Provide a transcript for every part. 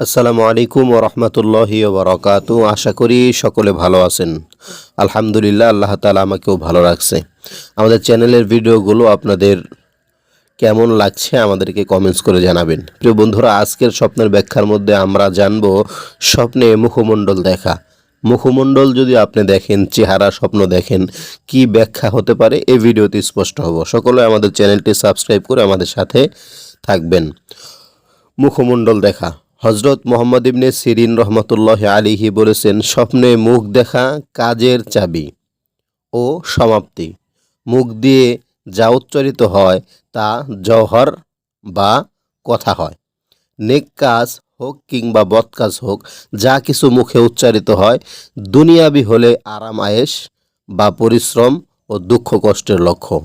আসসালামু আলাইকুম ওরহমতুল্লাহি ওবরাকাতু আশা করি সকলে ভালো আছেন। আলহামদুলিল্লাহ, আল্লাহ তালা আমাকেও ভালো রাখছে। আমাদের চ্যানেলের ভিডিওগুলো আপনাদের কেমন লাগছে আমাদেরকে কমেন্টস করে জানাবেন। প্রিয় বন্ধুরা, আজকের স্বপ্নের ব্যাখ্যার মধ্যে আমরা জানব স্বপ্নে মুখমণ্ডল দেখা। মুখমণ্ডল যদি আপনি দেখেন, চেহারা স্বপ্ন দেখেন, কি ব্যাখ্যা হতে পারে? এই ভিডিওতে স্পষ্ট হব। সকলে আমাদের চ্যানেলটি সাবস্ক্রাইব করে আমাদের সাথে থাকবেন। মুখমণ্ডল দেখা। হজরত মোহাম্মদ ইবনে সিরিন রহমতুল্লাহ আলিহি বলেছেন, স্বপ্নে মুখ দেখা কাজের চাবি ও সমাপ্তি। মুখ দিয়ে যা উচ্চারিত হয় তা জহর বা কথা হয়। নেক কাজ হোক কিংবা বদ কাজ হোক, যা কিছু মুখে উচ্চারিত হয়, দুনিয়াবি হলে আরাম, আয়েশ বা পরিশ্রম ও দুঃখ কষ্টের লক্ষণ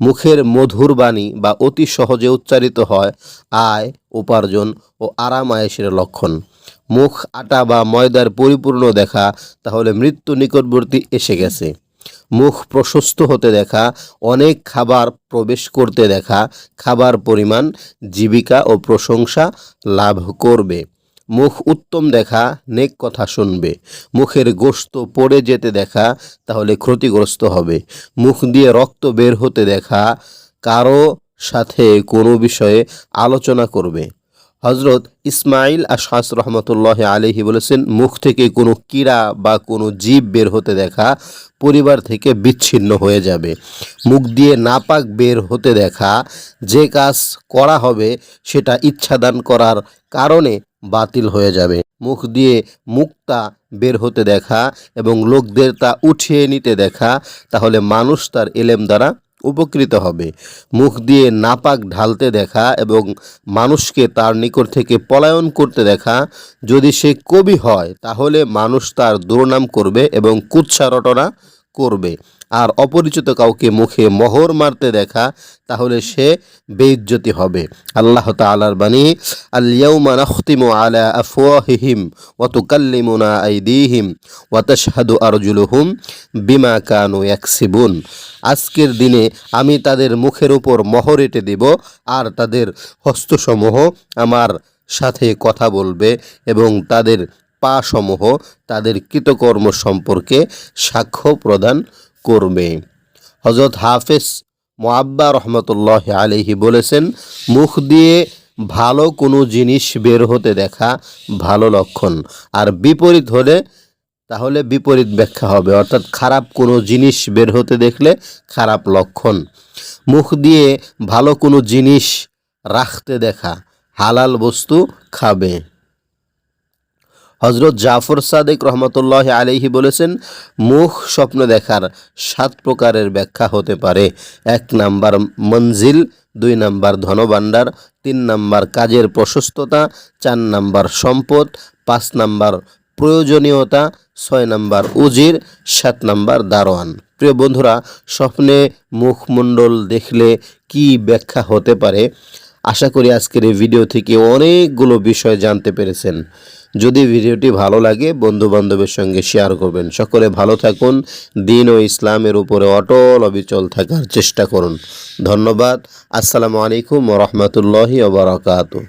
মুখের মধুর বাণী বা অতি সহজে উচ্চারিত হয় আয়, উপার্জন ও আরাম আয়েসের লক্ষণ। মুখ, আটা বা ময়দার পরিপূর্ণ দেখা, তাহলে মৃত্যু নিকটবর্তী এসে গেছে। মুখ প্রশস্ত হতে দেখা, অনেক খাবার প্রবেশ করতে দেখা, খাবার পরিমাণ, জীবিকা ও প্রশংসা লাভ করবে। মুখ উত্তম দেখা, নেক কথা শুনবে। মুখের গোস্ত পড়ে যেতে দেখা, তাহলে ক্ষতিগ্রস্ত হবে। মুখ দিয়ে রক্ত বের হতে দেখা, কারও সাথে কোনো বিষয়ে আলোচনা করবে। হজরত ইসমাইল আর আশাস রহমতুল্লাহ আলহি বলেছেন, মুখ থেকে কোনো কীড়া বা কোনো জীব বের হতে দেখা, পরিবার থেকে বিচ্ছিন্ন হয়ে যাবে। মুখ দিয়ে নাপাক বের হতে দেখা, যে কাজ করা হবে, সেটা ইচ্ছাদান করার কারণে বাতিল হয়ে যাবে। মুখ দিয়ে মুক্তা বের হতে দেখা এবং লোকদের তা উঠিয়ে নিতে দেখা, তাহলে মানুষ তার এলেম দ্বারা উপকৃত হবে। মুখ দিয়ে নাপাক ঢালতে দেখা এবং মানুষকে তার নিকট থেকে পলায়ন করতে দেখা, যদি সে কবি হয়, তাহলে মানুষ তার দুর্নাম করবে এবং কুৎসা রটনা করবে। আর অপরিচিত কাউকে মুখে মোহর মারতে দেখা, তাহলে সে বেইজ্জতি হবে। আল্লাহ তাআলার বাণী আলিয়াউমা নাখতিমু আলা আফওয়াহিহিম ওয়া তুকাল্লিমুনা আইদিহিম ওয়া তাশহাদু আরজুলুহুম বিমা কানু ইয়াকসিবুন। আজকের দিনে আমি তাদের মুখের উপর মোহর এঁটে দেব আর তাদের হস্তসমূহ আমার সাথে কথা বলবে এবং তাদের পা সমূহ তাদের কৃতকর্ম সম্পর্কে সাক্ষ্য প্রদান করবে। হজরত হাফেজ মোয়াব্বা রহমতুল্লাহ আলিহি বলেছেন, মুখ দিয়ে ভালো কোনো জিনিস বের হতে দেখা ভালো লক্ষণ। আর বিপরীত হলে তাহলে বিপরীত ব্যাখ্যা হবে। অর্থাৎ খারাপ কোনো জিনিস বের হতে দেখলে খারাপ লক্ষণ। মুখ দিয়ে ভালো কোনো জিনিস রাখতে দেখা, হালাল বস্তু খাবে। হজরত জাফর সাদেক রহমতুল্লাহ আলিহি বলেছেন, মুখ স্বপ্ন দেখার সাত প্রকারের ব্যাখ্যা হতে পারে। এক নাম্বার মঞ্জিল, দুই নাম্বার ধনভাণ্ডার, তিন নাম্বার কাজের প্রশস্ততা, চার নাম্বার সম্পদ, পাঁচ নাম্বার প্রয়োজনীয়তা, ছয় নাম্বার উজির, সাত নাম্বার দারোয়ান। প্রিয় বন্ধুরা, স্বপ্নে মুখমণ্ডল দেখলে কি ব্যাখ্যা হতে পারে? আশা করি আজকের এই ভিডিও থেকে অনেকগুলো বিষয় জানতে পেরেছেন। যদি ভিডিওটি ভালো লাগে বন্ধু বান্ধবের সঙ্গে শেয়ার করবেন। সকলে ভালো থাকুন, দিন ও ইসলামের উপরে অটল অবিচল থাকার চেষ্টা করুন। ধন্যবাদ, আসসালামু আলাইকুম রহমতুল্লাহি ওবরাকাতু